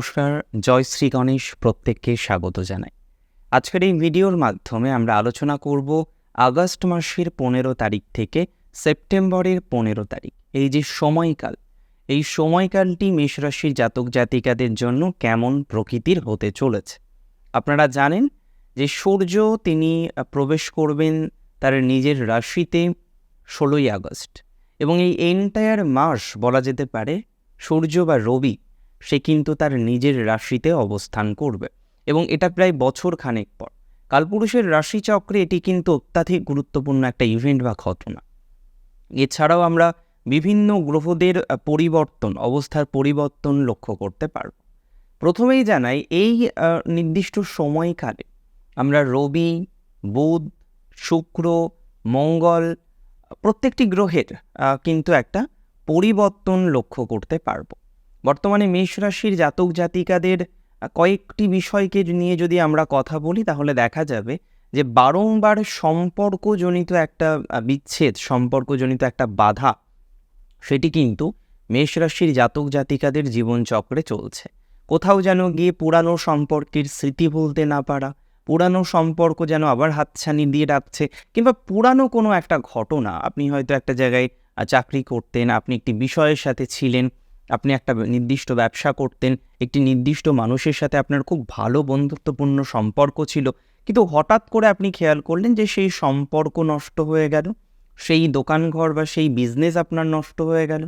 নমস্কার, জয় শ্রী গণেশ প্রত্যেককে স্বাগত জানাই। আজকের এই ভিডিওর মাধ্যমে আমরা আলোচনা করব আগস্ট মাসের পনেরো তারিখ থেকে সেপ্টেম্বরের পনেরো তারিখ, এই যে সময়কাল। এই সময়কালটি মেষরাশির জাতক জাতিকাদের জন্য কেমন প্রকৃতির হতে চলেছে? আপনারা জানেন যে সূর্য তিনি প্রবেশ করবেন তার নিজের রাশিতে ষোলোই আগস্ট এবং এই এন্টায়ার মাস বলা যেতে পারে সূর্য বা রবি সে কিন্তু তার নিজের রাশিতে অবস্থান করবে। এবং এটা প্রায় বছর খানেক পর। কালপুরুষের রাশিচক্রে এটি কিন্তু অত্যাধিক গুরুত্বপূর্ণ একটা ইভেন্ট বা ঘটনা। এছাড়াও আমরা বিভিন্ন গ্রহদের পরিবর্তন, অবস্থার পরিবর্তন লক্ষ্য করতে পারব। প্রথমেই জানাই, এই নির্দিষ্ট সময়কালে আমরা রবি, বুধ, শুক্র, মঙ্গল প্রত্যেকটি গ্রহের কিন্তু একটা পরিবর্তন লক্ষ্য করতে পারব। বর্তমানে মেষ রাশির জাতক জাতিকাদের কয়েকটি বিষয়কে নিয়ে যদি আমরা কথা বলি, তাহলে দেখা যাবে যে বারংবার সম্পর্কজনিত একটা বিচ্ছেদ, সম্পর্কজনিত একটা বাধা, সেটি কিন্তু মেষ রাশির জাতক জাতিকাদের জীবনচক্রে চলছে। কোথাও যেন গিয়ে পুরানো সম্পর্কের স্মৃতি ভুলতে না পারা, পুরানো সম্পর্ক যেন আবার হাতছানি দিয়ে রাখছে কিংবা পুরানো কোনো একটা ঘটনা, আপনি হয়তো একটা জায়গায় চাকরি করতেন, আপনি একটি বিষয়ের সাথে ছিলেন আপনি একটা নির্দিষ্ট ব্যবসা করতেন, একটি নির্দিষ্ট মানুষের সাথে আপনার খুব ভালো বন্ধুত্বপূর্ণ সম্পর্ক ছিল। কিন্তু হঠাৎ করে আপনি খেয়াল করলেন যে সেই সম্পর্ক নষ্ট হয়ে গেল, সেই দোকানঘর বা সেই বিজনেস আপনার নষ্ট হয়ে গেল,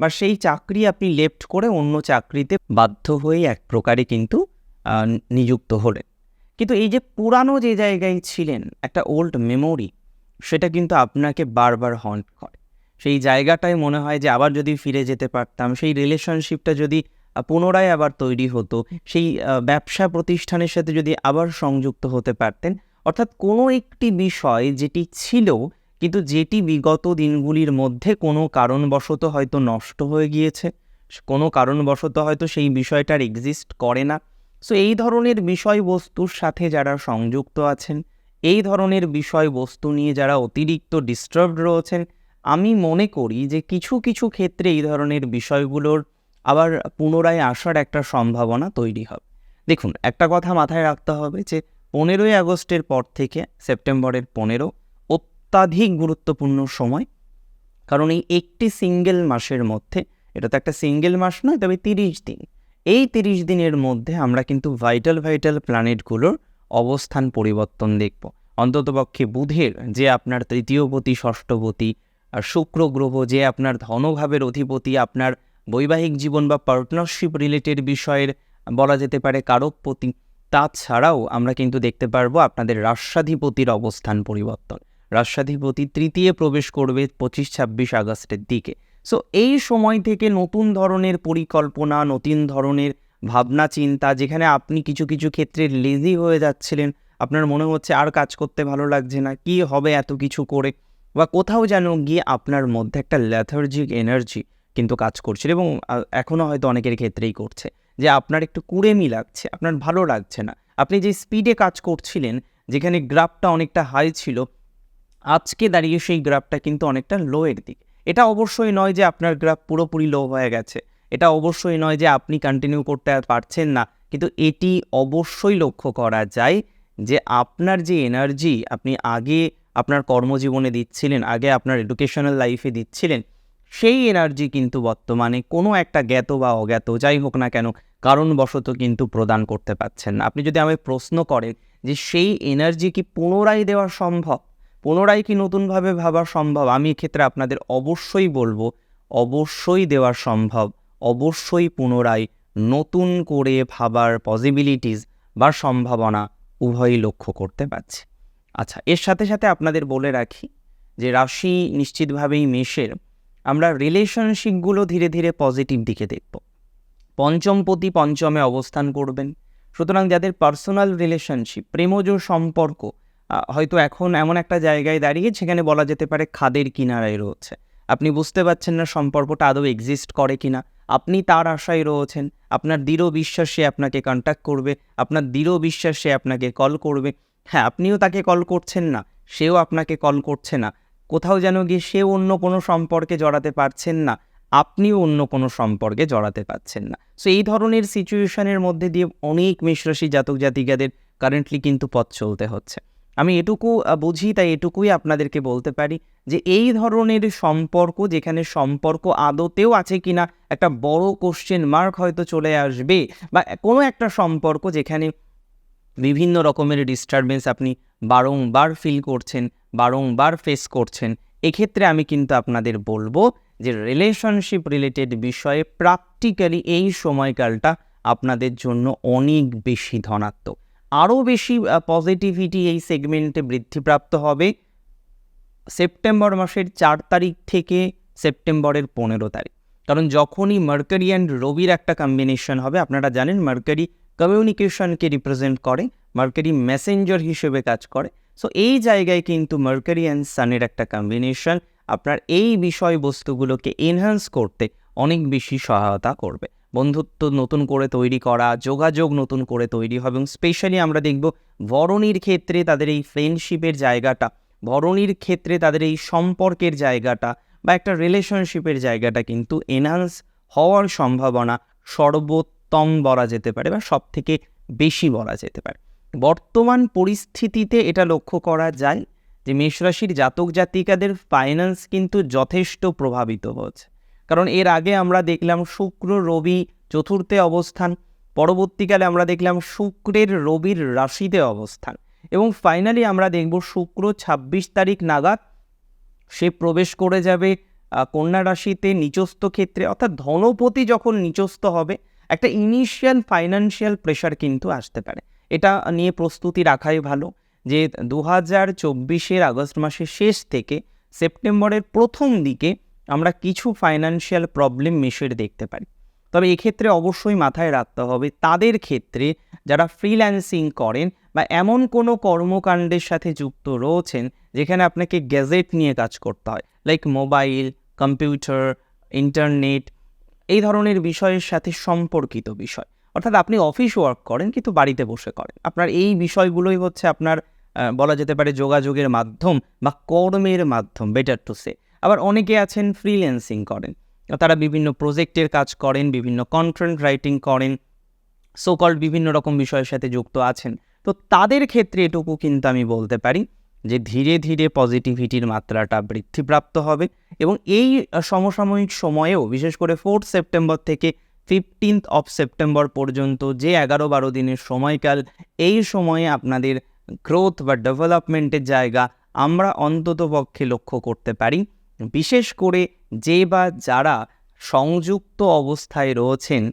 বা সেই চাকরি আপনি লেফট করে অন্য চাকরিতে বাধ্য হয়ে এক প্রকারে কিন্তু নিযুক্ত হলেন। কিন্তু এই যে পুরানো যে জায়গায় ছিলেন, একটা ওল্ড মেমোরি সেটা কিন্তু আপনাকে বারবার হন্ট করে। সেই জায়গাটায় মনে হয় যে আবার যদি ফিরে যেতে পারতাম, সেই রিলেশনশিপটা যদি পুনরায় আবার তৈরি হতো, সেই ব্যবসা প্রতিষ্ঠানের সাথে যদি আবার সংযুক্ত হতে পারতেন, অর্থাৎ কোনো একটি বিষয় যেটি ছিল, কিন্তু যেটি বিগত দিনগুলির মধ্যে কোনো কারণবশত হয়তো নষ্ট হয়ে গিয়েছে কোনো কারণবশত হয়তো সেই বিষয়টার এক্সিস্ট করে না। সো এই ধরনের বিষয়বস্তুর সাথে যারা সংযুক্ত আছেন, এই ধরনের বিষয়বস্তু নিয়ে যারা অতিরিক্ত ডিস্টার্বড রয়েছেন আমি মনে করি যে কিছু কিছু ক্ষেত্রে এই ধরনের বিষয়গুলোর আবার পুনরায় আসার একটা সম্ভাবনা তৈরি হবে। দেখুন, একটা কথা মাথায় রাখতে হবে যে পনেরোই আগস্টের পর থেকে সেপ্টেম্বরের পনেরো অত্যাধিক গুরুত্বপূর্ণ সময়। কারণ এই একটি সিঙ্গেল মাসের মধ্যে, এটা তো একটা সিঙ্গেল মাস নয়, তবে তিরিশ দিন। এই তিরিশ দিনের মধ্যে আমরা কিন্তু ভাইটাল ভাইটাল প্ল্যানেটগুলোর অবস্থান পরিবর্তন দেখব। অন্ততপক্ষে বুধের যে আপনার তৃতীয়পতি ষষ্ঠপতি আর শুক্র গ্রহ যে আপনার ধনভাবের অধিপতি, আপনার বৈবাহিক জীবন বা পার্টনারশিপ রিলেটেড বিষয়ের বলা যেতে পারে কারকপতি, তাছাড়াও আমরা কিন্তু দেখতে পারব আপনাদের রাষ্ট্রাধিপতির অবস্থান পরিবর্তন। রাষ্ট্রাধিপতি তৃতীয় প্রবেশ করবে পঁচিশ ছাব্বিশ আগস্টের দিকে। সো এই সময় থেকে নতুন ধরনের পরিকল্পনা, নতুন ধরনের ভাবনা, চিন্তা, যেখানে আপনি কিছু কিছু ক্ষেত্রে লেজি হয়ে যাচ্ছিলেন, আপনার মনে হচ্ছে আর কাজ করতে ভালো লাগছে না, কি হবে এত কিছু করে? বা কোথাও যেন গিয়ে আপনার মধ্যে একটা ল্যাথার্জিক এনার্জি কিন্তু কাজ করছিল এবং এখনও হয়তো অনেকের ক্ষেত্রেই করছে যে আপনার একটু কুড়েমি লাগছে, আপনার ভালো লাগছে না। আপনি যে স্পিডে কাজ করছিলেন, যেখানে গ্রাফটা অনেকটা হাই ছিল, আজকে দাঁড়িয়ে সেই গ্রাফটা কিন্তু অনেকটা লোয়ের দিক। এটা অবশ্যই নয় যে আপনার গ্রাফ পুরোপুরি লো হয়ে গেছে। এটা অবশ্যই নয় যে আপনি কন্টিনিউ করতে পারছেন না। কিন্তু এটি অবশ্যই লক্ষ্য করা যায় যে আপনার যে এনার্জি আপনি আগে আপনার কর্মজীবনে দিচ্ছিলেন, আগে আপনার এডুকেশনাল লাইফে দিচ্ছিলেন, সেই এনার্জি কিন্তু বর্তমানে কোনো একটা জ্ঞাত বা অজ্ঞাত, যাই হোক না কেন, কারণবশত কিন্তু প্রদান করতে পারছেন না। আপনি যদি আমায় প্রশ্ন করেন যে সেই এনার্জি কি পুনরায় দেওয়া সম্ভব? পুনরায় কি নতুনভাবে ভাবা সম্ভব? আমি এক্ষেত্রে আপনাদের অবশ্যই বলব, অবশ্যই দেওয়া সম্ভব, অবশ্যই পুনরায় নতুন করে ভাবার পসিবিলিটিস বা সম্ভাবনা উভয়ই লক্ষ্য করতে পারছি। আচ্ছা এর সাথে সাথে আপনাদের বলে রাখি যে রাশি নিশ্চিতভাবেই মেষের। আমরা রিলেশনশিপগুলো ধীরে ধীরে পজিটিভ দিকে দেখব। পঞ্চমপতি পঞ্চমে অবস্থান করবেন। সুতরাং যাদের পার্সোনাল রিলেশনশিপ প্রেমজ সম্পর্ক হয়তো এখন এমন একটা জায়গায় দাঁড়িয়ে সেখানে বলা যেতে পারে খাদের কিনারায় রয়েছে। আপনি বুঝতে পারছেন না সম্পর্কটা আদৌ এক্সিস্ট করে কিনা। আপনি তার আশায় রয়েছেন। আপনার দৃঢ় বিশ্বাস আপনাকে কন্ট্যাক্ট করবে। আপনার দৃঢ় বিশ্বাস আপনাকে কল করবে। হ্যাঁ আপনিও তাকে কল করছেন না, সেও আপনাকে কল করছে না। কোথাও যেন গিয়ে সেও অন্য কোনো সম্পর্কে জড়াতে পারছেন না, আপনিও অন্য কোনো সম্পর্কে জড়াতে পারছেন না। সো এই ধরনের সিচুয়েশনের মধ্যে দিয়ে অনেক মেষরাশি জাতক জাতিকাদের কারেন্টলি কিন্তু পথ চলতে হচ্ছে। আমি এটুকু বুঝি, তাই এটুকুই আপনাদেরকে বলতে পারি যে, এই ধরনের সম্পর্ক যেখানে সম্পর্ক আদতেও আছে কিনা, একটা বড় কোশ্চেন মার্ক হয়তো চলে আসবে, বা কোনো একটা সম্পর্ক যেখানে বিভিন্ন রকমের ডিস্টারবেন্স আপনি বারংবার ফিল করছেন, বারংবার ফেস করছেন, এক্ষেত্রে আমি কিন্তু আপনাদের বলব যে রিলেশনশিপ রিলেটেড বিষয়ে প্র্যাকটিক্যালি এই সময়কালটা আপনাদের জন্য অনেক বেশি ধনাত্মক। আরও বেশি পজিটিভিটি এই সেগমেন্টে বৃদ্ধিপ্রাপ্ত হবে সেপ্টেম্বর মাসের চার তারিখ থেকে সেপ্টেম্বরের পনেরো তারিখ। কারণ যখনই মার্কারি অ্যান্ড রবির একটা কম্বিনেশন হবে, আপনারা জানেন মার্কারি কমিউনিকেশনকে রিপ্রেজেন্ট করে, মার্কারি মেসেঞ্জার হিসেবে কাজ করে। সো এই জায়গায় কিন্তু মার্কারি অ্যান্ড সানের একটা কম্বিনেশন আপনার এই বিষয়বস্তুগুলোকে এনহ্যান্স করতে অনেক বেশি সহায়তা করবে। বন্ধুত্ব নতুন করে তৈরি করা, যোগাযোগ নতুন করে তৈরি হবে এবং স্পেশালি আমরা দেখব বরণীর ক্ষেত্রে তাদের এই ফ্রেন্ডশিপের জায়গাটা ভরণীর ক্ষেত্রে তাদের এই সম্পর্কের জায়গাটা বা একটা রিলেশনশিপের জায়গাটা কিন্তু এনহান্স হওয়ার সম্ভাবনা সর্বোত্তম বলা যেতে পারে বা সব থেকে বেশি বলা যেতে পারে। বর্তমান পরিস্থিতিতে এটা লক্ষ্য করা যায় যে মেষরাশির জাতক জাতিকাদের ফাইন্যান্স কিন্তু যথেষ্ট প্রভাবিত হচ্ছে। কারণ এর আগে আমরা দেখলাম শুক্র, রবি চতুর্থে অবস্থান, পরবর্তীকালে আমরা দেখলাম শুক্রের রবির রাশিতে অবস্থান এবং ফাইনালি আমরা দেখব শুক্র ২৬ তারিখ নাগাদ সে প্রবেশ করে যাবে কন্যা রাশিতে নিচস্থ ক্ষেত্রে অর্থাৎ ধনপতি যখন নিচস্থ হবে একটা ইনিশিয়াল ফাইন্যান্সিয়াল প্রেশার কিন্তু আসতে পারে। এটা নিয়ে প্রস্তুতি রাখাই ভালো যে দু হাজার চব্বিশের আগস্ট মাসের শেষ থেকে সেপ্টেম্বরের প্রথম দিকে আমরা কিছু ফাইন্যান্সিয়াল প্রবলেম মেশের দেখতে পারি। তবে এক্ষেত্রে অবশ্যই মাথায় রাখতে হবে তাদের ক্ষেত্রে যারা ফ্রিল্যান্সিং করেন বা এমন কোনো কর্মকাণ্ডের সাথে যুক্ত রয়েছেন যেখানে আপনাকে গ্যাজেট নিয়ে কাজ করতে হয় লাইক মোবাইল কম্পিউটার ইন্টারনেট এই ধরনের বিষয়ের সাথে সম্পর্কিত বিষয়। অর্থাৎ আপনি অফিস ওয়ার্ক করেন কিন্তু বাড়িতে বসে করেন। আপনার এই বিষয়গুলোই হচ্ছে আপনার বলা যেতে পারে যোগাযোগের মাধ্যম বা কর্মের মাধ্যম বেটার টু সে আবার অনেকে আছেন ফ্রিল্যান্সিং করেন। তারা বিভিন্ন প্রজেক্টের কাজ করেন, বিভিন্ন কন্টেন্ট রাইটিং করেন সোকল বিভিন্ন রকম বিষয়ের সাথে যুক্ত আছেন। তো তাদের ক্ষেত্রে এটুকু কিন্তু আমি বলতে পারি যে ধীরে ধীরে পজিটিভিটির মাত্রাটা বৃদ্ধিপ্রাপ্ত হবে এবং এই সমসাময়িক সময়েও, বিশেষ করে ফোর্থ সেপ্টেম্বর থেকে ফিফটিন্থ অফ সেপ্টেম্বর পর্যন্ত যে এগারো বারো দিনের সময়কাল, এই সময়ে আপনাদের গ্রোথ বা ডেভেলপমেন্টের জায়গা আমরা অন্ততপক্ষে লক্ষ্য করতে পারি। বিশেষ করে যে বা যারা সংযুক্ত অবস্থায় রয়েছেন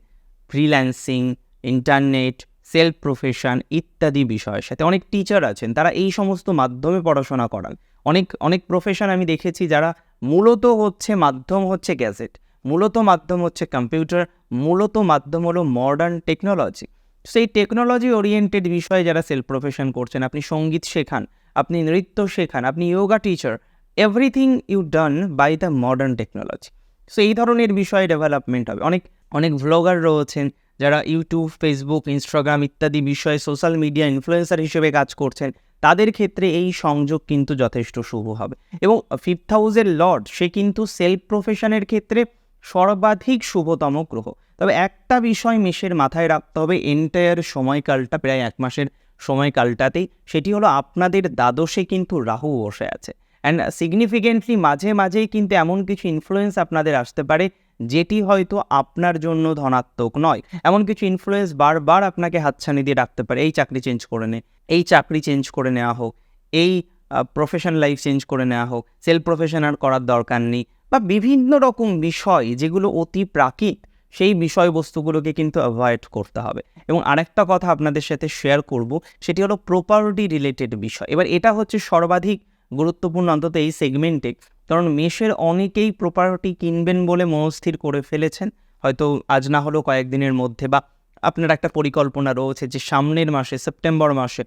ফ্রিল্যান্সিং ইন্টারনেট সেলফ প্রফেশন ইত্যাদি বিষয়ের সাথে। অনেক টিচার আছেন, তারা এই সমস্ত মাধ্যমে পড়াশোনা করান। অনেক অনেক প্রফেশন আমি দেখেছি যারা মূলত হচ্ছে মাধ্যম হচ্ছে গ্যাজেট মূলত মাধ্যম হচ্ছে কম্পিউটার মূলত মাধ্যম হলো মডার্ন টেকনোলজি সেই টেকনোলজি ওরিয়েন্টেড বিষয়ে যারা সেলফ প্রফেশন করছেন, আপনি সংগীত শেখান, আপনি নৃত্য শেখান, আপনি yoga teacher everything you done by the modern technology so এই ধরনের বিষয়ে ডেভেলপমেন্ট হবে। অনেক অনেক ভ্লগার রয়েছেন যারা ইউটিউব ফেসবুক ইনস্টাগ্রাম ইত্যাদি বিষয়ে সোশ্যাল মিডিয়া ইনফ্লুয়েন্সার হিসেবে কাজ করছেন, তাদের ক্ষেত্রে এই সংযোগ কিন্তু যথেষ্ট শুভ হবে। এবং ফিফথ হাউসের লর্ড সে কিন্তু সেলফ প্রফেশনের ক্ষেত্রে সর্বাধিক শুভতম গ্রহ। তবে একটা বিষয় মেষের মাথায় রাখতে হবে এন্টায়ার সময়কালটা, প্রায় এক মাসের সময়কালটাতেই, সেটি হলো আপনাদের দ্বাদশে কিন্তু রাহু বসে আছে। অ্যান্ড সিগনিফিকেন্টলি মাঝে মাঝেই কিন্তু এমন কিছু ইনফ্লুয়েন্স আপনাদের আসতে পারে যেটি হয়তো আপনার জন্য ধনাত্মক নয়। এমন কিছু ইনফ্লুয়েন্স বারবার আপনাকে হাতছানি দিয়ে রাখতে পারে, এই চাকরি চেঞ্জ করে নে, এই চাকরি চেঞ্জ করে নেওয়া হোক, এই প্রফেশন লাইফ চেঞ্জ করে নেওয়া হোক সেলফ প্রফেশন আর করার দরকার নেই। বা বিভিন্ন রকম বিষয় যেগুলো অতি প্রাকৃত, সেই বিষয়বস্তুগুলোকে কিন্তু অ্যাভয়েড করতে হবে। এবং আরেকটা কথা আপনাদের সাথে শেয়ার করব, সেটি হলো প্রপার্টি রিলেটেড বিষয়। এবার এটা হচ্ছে সর্বাধিক গুরুত্বপূর্ণ অন্তত এই সেগমেন্টে কারণ মেষের অনেকেই প্রপার্টি কিনবেন বলে মনস্থির করে ফেলেছেন। হয়তো আজ না হলেও কয়েকদিনের মধ্যে বা আপনার একটা পরিকল্পনা রয়েছে যে সামনের মাসে, সেপ্টেম্বর মাসে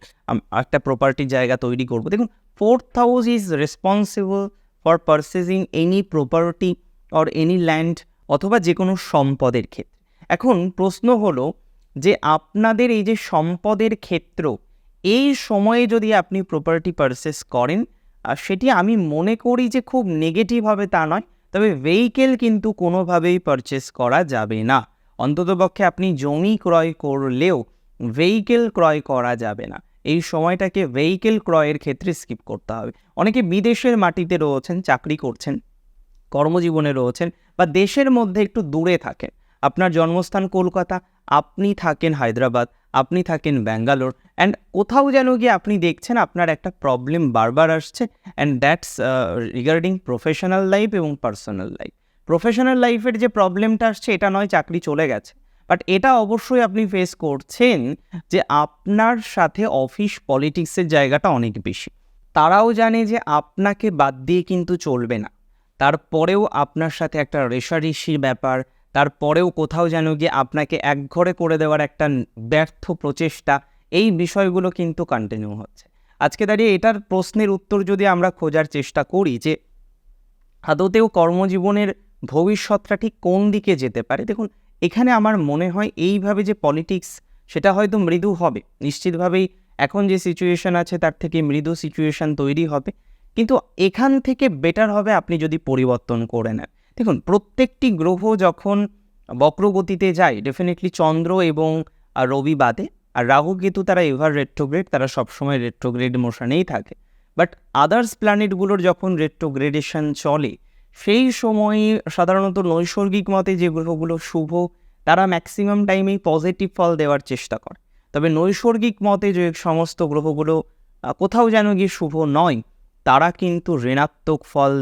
একটা প্রপার্টি জায়গা তৈরি করব। দেখুন fourth house is responsible for purchasing any property or any land অথবা যে কোনো সম্পদের ক্ষেত্রে। এখন প্রশ্ন হলো যে আপনাদের এই যে সম্পদের ক্ষেত্র, এই সময়ে যদি আপনি প্রপার্টি পারচেস করেন সেটি আমি মনে করি যে খুব নেগেটিভ হবে তা নয়, তবে ভেহিকেল কিন্তু কোনোভাবেই পারচেস করা যাবে না। অন্ততপক্ষে আপনি জমি ক্রয় করলেও ভেহিকেল ক্রয় করা যাবে না। এই সময়টাকে ভেহিকেল ক্রয়ের ক্ষেত্রে স্কিপ করতে হবে। অনেকে বিদেশের মাটিতে রয়েছেন, চাকরি করছেন, কর্মজীবনে রয়েছেন বা দেশের মধ্যে একটু দূরে থাকেন। আপনার জন্মস্থান কলকাতা, আপনি থাকেন হায়দ্রাবাদ। আপনি থাকেন ব্যাঙ্গালোর অ্যান্ড কোথাও যেন গিয়ে আপনি দেখছেন আপনার একটা প্রবলেম বারবার আসছে and that's regarding professional life এবং পার্সোনাল লাইফ প্রফেশনাল লাইফের যে প্রবলেমটা আসছে এটা নয় চাকরি চলে গেছে বাট এটা অবশ্যই আপনি ফেস করছেন যে আপনার সাথে অফিস পলিটিক্সের জায়গাটা অনেক বেশি। তারাও জানে যে আপনাকে বাদ দিয়ে কিন্তু চলবে না। তারপরেও আপনার সাথে একটা রেশারেশির ব্যাপার তারপরেও কোথাও যেন গিয়ে আপনাকে একঘরে করে দেওয়ার একটা ব্যর্থ প্রচেষ্টা, এই বিষয়গুলো কিন্তু কন্টিনিউ হচ্ছে। আজকে দাঁড়িয়ে এটার প্রশ্নের উত্তর যদি আমরা খোঁজার চেষ্টা করি যে, আদতেও কর্মজীবনের ভবিষ্যৎটা ঠিক কোন দিকে যেতে পারে? দেখুন, এখানে আমার মনে হয় এইভাবে যে পলিটিক্স সেটা হয়তো মৃদু হবে। নিশ্চিতভাবেই এখন যে সিচুয়েশন আছে, তার থেকে মৃদু সিচুয়েশন তৈরি হবে। কিন্তু এখান থেকে বেটার হবে আপনি যদি পরিবর্তন করে নেন। দেখুন, প্রত্যেকটি গ্রহ যখন বক্রগতিতে যায় ডেফিনেটলি চন্দ্র এবং রবি বাদে, আর রাহু কেতু তারা এভার রেট্রোগ্রেড তারা সবসময় রেট্রোগ্রেড মোশনেই থাকে। বাট আদার্স প্ল্যানেটগুলোর যখন রেট্রোগ্রেডেশন চলে, সেই সময়ে সাধারণত নৈসর্গিক মতে যে গ্রহগুলো শুভ, তারা ম্যাক্সিমাম টাইমেই পজিটিভ ফল দেওয়ার চেষ্টা করে। তবে নৈসর্গিক মতে যে সমস্ত গ্রহগুলো কোথাও যেন গিয়ে শুভ নয়, তারা কিন্তু ঋণাত্মক ফল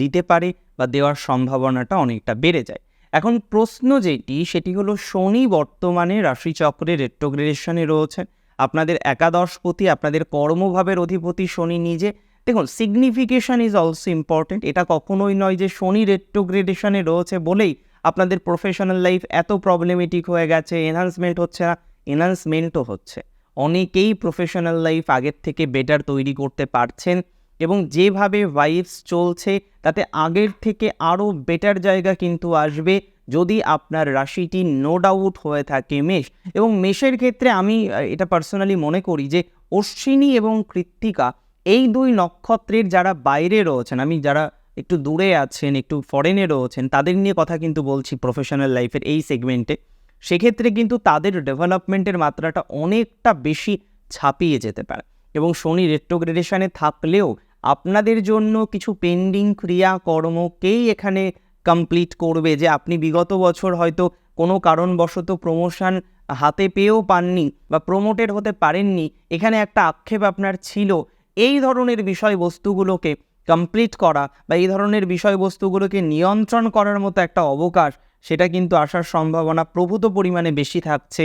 দিতে পারে। বা দেওয়ার সম্ভাবনাটা অনেকটা বেড়ে যায়। এখন প্রশ্ন যেটি, সেটি হলো, শনি বর্তমানে রাশিচক্রে রেট্রোগ্রেডেশনে রয়েছেন। আপনাদের একাদশপতি, আপনাদের কর্মভাবের অধিপতি শনি নিজে। দেখুন সিগনিফিকেশন ইজ অলসো ইম্পর্টেন্ট এটা কখনোই নয় যে শনি রেট্রোগ্রেডেশনে রয়েছে বলেই আপনাদের প্রফেশনাল লাইফ এত প্রবলেমেটিক হয়ে গেছে এনহান্সমেন্ট হচ্ছে না এনহান্সমেন্টও হচ্ছে। অনেকেই প্রফেশনাল লাইফ আগের থেকে বেটার তৈরি করতে পারছেন। এবং যেভাবে ভাইবস চলছে, তাতে আগের থেকে আরও বেটার জায়গা কিন্তু আসবে যদি আপনার রাশিটি নো ডাউট হয়ে থাকে মেষ। এবং মেষের ক্ষেত্রে আমি এটা পার্সোনালি মনে করি যে অশ্বিনী এবং কৃত্তিকা এই দুই নক্ষত্রের যারা বাইরে রয়েছেন, আমি যারা একটু দূরে আছেন, একটু ফরেনে রয়েছেন, তাদের নিয়ে কথা কিন্তু বলছি প্রফেশনাল লাইফের এই সেগমেন্টে সেক্ষেত্রে কিন্তু তাদের ডেভেলপমেন্টের মাত্রাটা অনেকটা বেশি ছাপিয়ে যেতে পারে। এবং শনি রেট্রোগ্রেডেশনে থাকলেও আপনাদের জন্য কিছু পেন্ডিং ক্রিয়াকর্মকেই এখানে কমপ্লিট করবে যে আপনি বিগত বছর হয়তো কোনো কারণবশত প্রমোশন হাতে পেয়েও পাননি বা প্রমোটেড হতে পারেননি, এখানে একটা আক্ষেপ আপনার ছিল। এই ধরনের বিষয়বস্তুগুলোকে কমপ্লিট করা বা এই ধরনের বিষয়বস্তুগুলোকে নিয়ন্ত্রণ করার মতো একটা অবকাশ, সেটা কিন্তু আসার সম্ভাবনা প্রভূত পরিমাণে বেশি থাকছে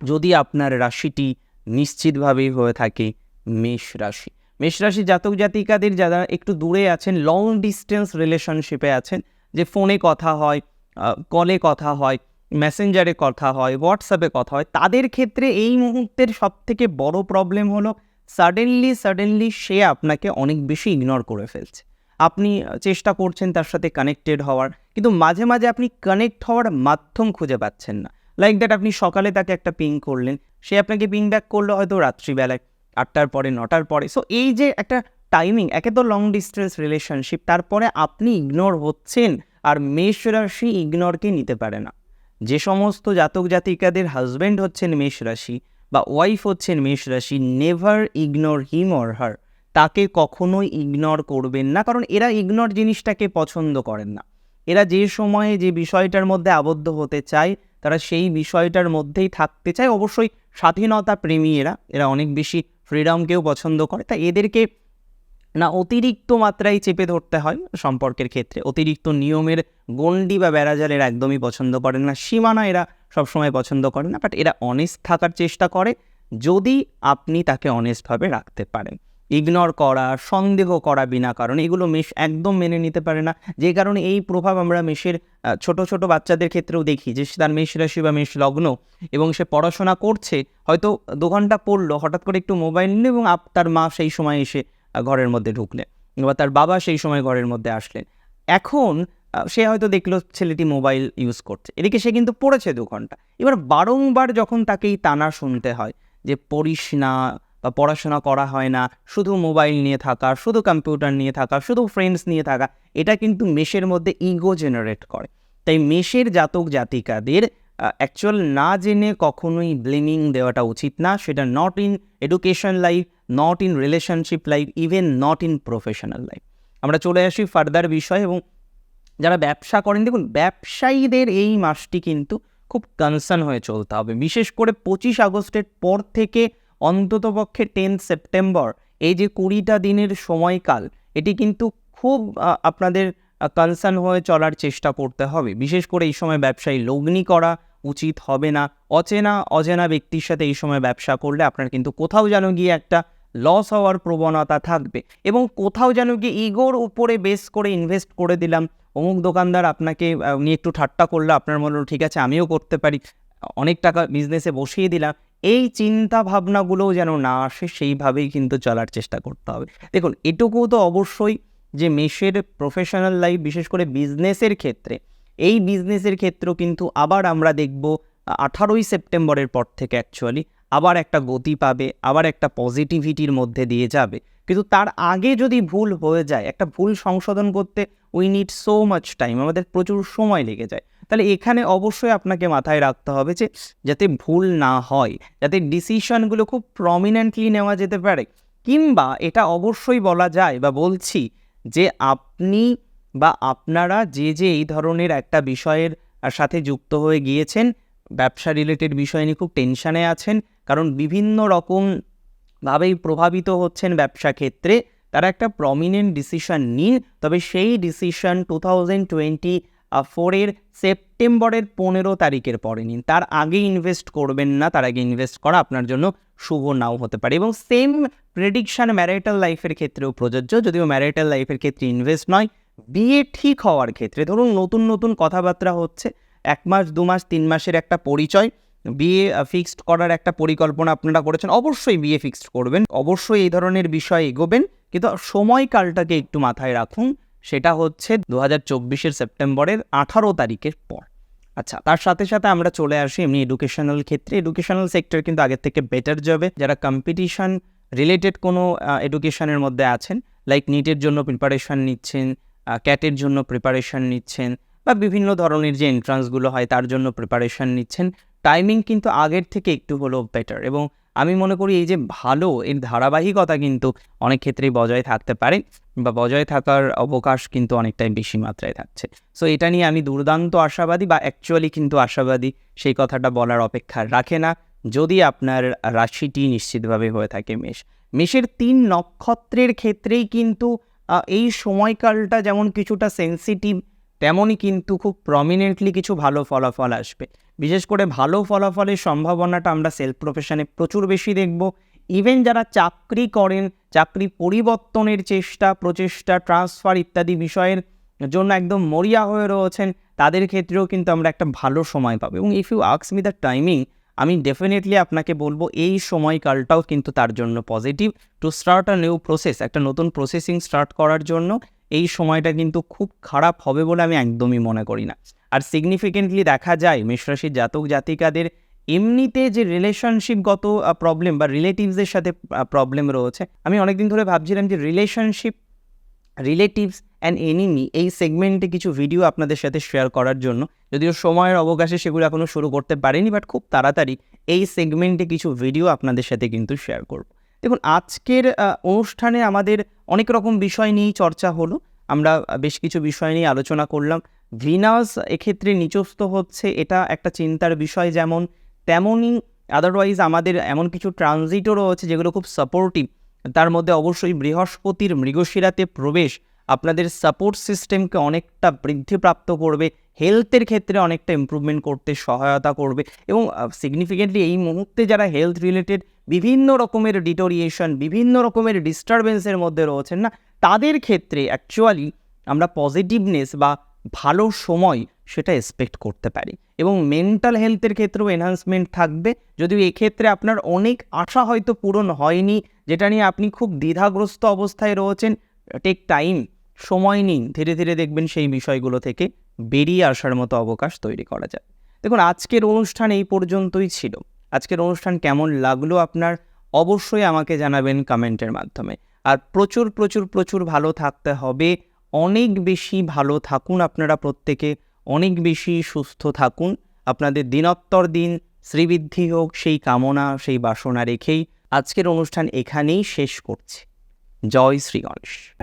যদি আপনার রাশিটি নিশ্চিতভাবেই হয়ে থাকে মেষ রাশি। মেষ রাশি জাতক জাতিকাদের যারা একটু দূরে আছেন লং ডিস্টেন্স রিলেশনশিপে আছেন, যে ফোনে কথা হয় কলে কথা হয় মেসেঞ্জারে কথা হয় হোয়াটসঅ্যাপে কথা হয়, তাদের ক্ষেত্রে এই মুহূর্তের সব থেকে বড় প্রবলেম হলো সাডেনলি সাডেনলি সে আপনাকে অনেক বেশি ইগনোর করে ফেলছে। আপনি চেষ্টা করছেন তার সাথে কানেক্টেড হওয়ার, কিন্তু মাঝে মাঝে আপনি কানেক্ট হওয়ার মাধ্যম খুঁজে পাচ্ছেন না। লাইক দ্যাট আপনি সকালে তাকে একটা পিং করলেন, সে আপনাকে পিং ব্যাক করল হয়তো রাত্রিবেলায়। আটটার পরে, নটার পরে। সো এই যে একটা টাইমিং একে তো লং ডিস্টেন্স রিলেশনশিপ তারপরে আপনি ইগনোর হচ্ছেন আর মেষ রাশি ইগনোরকে নিতে পারে না। যে সমস্ত জাতক জাতিকাদের হাজব্যান্ড হচ্ছেন মেষ রাশি বা ওয়াইফ হচ্ছেন মেষ রাশি never ignore him or her তাকে কখনোই ইগনোর করবেন না, কারণ এরা ইগনোর জিনিসটাকে পছন্দ করেন না। এরা যে সময়ে যে বিষয়টার মধ্যে আবদ্ধ হতে চায়, তারা সেই বিষয়টার মধ্যেই থাকতে চায়। অবশ্যই স্বাধীনতা প্রেমী এরা এরা অনেক বেশি ফ্রিডমকেও পছন্দ করে। তাই এদেরকে না অতিরিক্ত মাত্রায় চেপে ধরতে হয় সম্পর্কের ক্ষেত্রে। অতিরিক্ত নিয়মের গণ্ডি বা বেড়াজালের একদমই পছন্দ করে না। সীমানা এরা সবসময় পছন্দ করে না বাট এরা অনেস্ট থাকার চেষ্টা করে, যদি আপনি তাকে অনেস্টভাবে রাখতে পারেন। ইগনোর করা, সন্দেহ করা বিনা কারণে, এগুলো মেষ একদম মেনে নিতে পারে না। যে কারণে এই প্রভাব আমরা মেষের ছোট ছোট বাচ্চাদের ক্ষেত্রেও দেখি যে তার মেষ রাশি বা মেষ লগ্ন এবং সে পড়াশোনা করছে, হয়তো দু ঘণ্টা পড়ল, হঠাৎ করে একটু মোবাইল নিল এবং আপ, তার মা সেই সময় এসে ঘরের মধ্যে ঢুকলেন বা তার বাবা সেই সময় ঘরের মধ্যে আসলেন। এখন সে হয়তো দেখল ছেলেটি মোবাইল ইউজ করছে, এদিকে সে কিন্তু পড়েছে দু ঘণ্টা। এবার বারংবার যখন তাকে এই টানা শুনতে হয় যে পড়িস না বা পড়াশোনা করা হয় না, শুধু মোবাইল নিয়ে থাকা, শুধু কম্পিউটার নিয়ে থাকা, শুধু ফ্রেন্ডস নিয়ে থাকা, এটা কিন্তু মেষের মধ্যে ইগো জেনারেট করে। তাই মেষের জাতক জাতিকাদের অ্যাকচুয়াল না জেনে কখনোই ব্লেমিং দেওয়াটা উচিত না। সেটা not in education life not in relationship life even not in professional life আমরা চলে আসি ফার্দার বিষয় এবং যারা ব্যবসা করেন, দেখুন ব্যবসায়ীদের এই মাসটি কিন্তু খুব কনসার্ন হয়ে চলতে হবে। বিশেষ করে পঁচিশ আগস্টের পর থেকে অন্ততপক্ষে টেন সেপ্টেম্বর, এই যে কুড়িটা দিনের সময়কাল, এটি কিন্তু খুব আপনাদের কনসার্ন হয়ে চলার চেষ্টা করতে হবে। বিশেষ করে এই সময় ব্যবসায়ী লগ্নি করা উচিত হবে না। অচেনা, অজেনা ব্যক্তির সাথে এই সময় ব্যবসা করলে আপনার কিন্তু কোথাও যেন গিয়ে একটা লস হওয়ার প্রবণতা থাকবে। এবং কোথাও যেন গিয়ে ইগোর উপরে বেস করে ইনভেস্ট করে দিলাম। অমুক দোকানদার আপনাকে নিয়ে একটু ঠাট্টা করল, আপনার মনে ঠিক আছে, আমিও করতে পারি। অনেক টাকা বিজনেসে বসিয়ে দিলাম। এই চিন্তা ভাবনাগুলোও যেন না আসে, সেইভাবেই কিন্তু চলার চেষ্টা করতে হবে। দেখুন, এটুকুও তো অবশ্যই যে মেষের প্রফেশনাল লাইফ বিশেষ করে বিজনেসের ক্ষেত্রে, এই বিজনেসের ক্ষেত্রেও কিন্তু আবার আমরা দেখব, আঠারোই সেপ্টেম্বরের পর থেকে অ্যাকচুয়ালি আবার একটা গতি পাবে, আবার একটা পজিটিভিটির মধ্যে দিয়ে যাবে। কিন্তু তার আগে যদি ভুল হয়ে যায়, একটা ভুল সংশোধন করতে we need so much time আমাদের প্রচুর সময় লেগে যায়। তাহলে এখানে অবশ্যই আপনাকে মাথায় রাখতে হবে যে যাতে ভুল না হয়, যাতে ডিসিশনগুলো খুব প্রমিনেন্টলি নেওয়া যেতে পারে। কিংবা এটা অবশ্যই বলা যায় বা বলছি যে আপনি বা আপনারা যে যে এই ধরনের একটা বিষয়ের সাথে যুক্ত হয়ে গিয়েছেন, ব্যবসা রিলেটেড বিষয় নিয়ে খুব টেনশানে আছেন, কারণ বিভিন্ন রকম ভাবেই প্রভাবিত হচ্ছেন ব্যবসা ক্ষেত্রে, তারা একটা প্রমিনেন্ট ডিসিশন নিন। তবে সেই ডিসিশন টু থাউজেন্ড টোয়েন্টি ফোরের সেপ্টেম্বরের পনেরো তারিখের পরে নিন। তার আগে ইনভেস্ট করবেন না, তার আগে ইনভেস্ট করা আপনার জন্য শুভ নাও হতে পারে। এবং সেম প্রেডিকশান ম্যারিটাল লাইফের ক্ষেত্রেও প্রযোজ্য। যদিও ম্যারিটাল লাইফের ক্ষেত্রে ইনভেস্ট নয়, বিয়ে ঠিক হওয়ার ক্ষেত্রে। ধরুন নতুন নতুন কথাবার্তা হচ্ছে, এক মাস, দু মাস, তিন মাসের একটা পরিচয়, বিয়ে ফিক্সড করার একটা পরিকল্পনা আপনারা করেছেন, অবশ্যই বিয়ে ফিক্সড করবেন। অবশ্যই এই ধরনের বিষয় এগোবেন, কিন্তু সময়কালটাকে একটু মাথায় রাখুন। সেটা হচ্ছে দু হাজার চব্বিশের সেপ্টেম্বরের আঠারো তারিখের পর। আচ্ছা তার সাথে সাথে আমরা চলে আসি এমনি এডুকেশনাল ক্ষেত্রে। এডুকেশনাল সেক্টর কিন্তু আগের থেকে বেটার যাবে যারা কম্পিটিশন রিলেটেড কোনো এডুকেশনের মধ্যে আছেন লাইক নিটের জন্য প্রিপারেশন নিচ্ছেন ক্যাটের জন্য প্রিপারেশন নিচ্ছেন, বা বিভিন্ন ধরনের যে এন্ট্রান্সগুলো হয় তার জন্য প্রিপারেশন নিচ্ছেন টাইমিং কিন্তু আগের থেকে একটু হলেও বেটার এবং আমি মনে করি এই যে ভালো, এর ধারাবাহিকতা কিন্তু অনেক ক্ষেত্রেই বজায় থাকতে পারে বা বজায় থাকার অবকাশ কিন্তু অনেকটাই বেশি মাত্রায় থাকছে। সো এটা নিয়ে আমি দুর্দান্ত আশাবাদী বা অ্যাকচুয়ালি কিন্তু আশাবাদী সেই কথাটা বলার অপেক্ষা রাখে না। যদি আপনার রাশিটি নিশ্চিতভাবে হয়ে থাকে মেষ। মেষের তিন নক্ষত্রের ক্ষেত্রেই কিন্তু এই সময়কালটা যেমন কিছুটা সেন্সিটিভ তেমনই কিন্তু খুব প্রমিনেন্টলি কিছু ভালো ফলাফল আসবে। বিশেষ করে ভালো ফলাফলের সম্ভাবনাটা আমরা সেলফ প্রফেশনে প্রচুর বেশি দেখব। ইভেন যারা চাকরি করেন, চাকরি পরিবর্তনের চেষ্টা, প্রচেষ্টা ট্রান্সফার ইত্যাদি বিষয়ের জন্য একদম মরিয়া হয়ে রয়েছেন, তাদের ক্ষেত্রেও কিন্তু আমরা একটা ভালো সময় পাবো। এবং ইফ ইউ আক্স মি দ্য টাইমিং আমি ডেফিনেটলি আপনাকে বলব, এই সময়কালটাও কিন্তু তার জন্য positive to start a new process একটা নতুন প্রসেসিং স্টার্ট করার জন্য এই সময়টা কিন্তু খুব খারাপ হবে বলে আমি একদমই মনে করি না। আর সিগনিফিকেন্টলি দেখা যায় মেষরাশির জাতক জাতিকাদের এমনিতে যে রিলেশনশিপগত প্রবলেম বা রিলেটিভসদের সাথে প্রবলেম রয়েছে, আমি অনেকদিন ধরে ভাবছিলাম যে রিলেশনশিপ রিলেটিভস অ্যান্ড এনিমি এই সেগমেন্টে কিছু ভিডিও আপনাদের সাথে শেয়ার করার জন্য। যদিও সময়ের অবকাশে সেগুলো এখনও শুরু করতে পারিনি বাট খুব তাড়াতাড়ি এই সেগমেন্টে কিছু ভিডিও আপনাদের সাথে কিন্তু শেয়ার করব। দেখুন, আজকের অনুষ্ঠানে আমাদের অনেক রকম বিষয় নিয়েই চর্চা হলো। আমরা বেশ কিছু বিষয় নিয়ে আলোচনা করলাম। ভিনাস এক্ষেত্রে নিচস্থ হচ্ছে এটা একটা চিন্তার বিষয় যেমন, তেমনই আদারওয়াইজ আমাদের এমন কিছু ট্রানজিটও রয়েছে যেগুলো খুব সাপোর্টিভ তার মধ্যে অবশ্যই বৃহস্পতির মৃগশিরাতে প্রবেশ। আপনাদের সাপোর্ট সিস্টেমকে অনেকটা বৃদ্ধিপ্রাপ্ত করবে হেলথের ক্ষেত্রে অনেকটা ইমপ্রুভমেন্ট করতে সহায়তা করবে এবং সিগনিফিকেন্টলি এই মুহূর্তে যারা হেলথ রিলেটেড বিভিন্ন রকমের ডিটোরিয়েশন বিভিন্ন রকমের ডিস্টারবেন্সের মধ্যে রয়েছেন না, তাদের ক্ষেত্রে অ্যাকচুয়ালি আমরা পজিটিভনেস বা ভালো সময় সেটা এক্সপেক্ট করতে পারি এবং মেন্টাল হেলথের ক্ষেত্রেও এনহান্সমেন্ট থাকবে। যদিও এক্ষেত্রে আপনার অনেক আশা হয়তো পূরণ হয়নি, যেটা নিয়ে আপনি খুব দ্বিধাগ্রস্ত অবস্থায় রয়েছেন টেক টাইম সময় নিন। ধীরে ধীরে দেখবেন সেই বিষয়গুলো থেকে বেরিয়ে আসার মতো অবকাশ তৈরি করা যায়। দেখুন, আজকের অনুষ্ঠান এই পর্যন্তই ছিল। আজকের অনুষ্ঠান কেমন লাগল আপনার অবশ্যই আমাকে জানাবেন কমেন্টের মাধ্যমে। আর প্রচুর প্রচুর প্রচুর ভালো থাকতে হবে। অনেক বেশি ভালো থাকুন আপনারা প্রত্যেকে। অনেক বেশি সুস্থ থাকুন। আপনাদের দিনত্তর দিন শ্রীবৃদ্ধি হোক, সেই কামনা, সেই বাসনা রেখেই আজকের অনুষ্ঠান এখানেই শেষ করছি। জয় শ্রী গণেশ।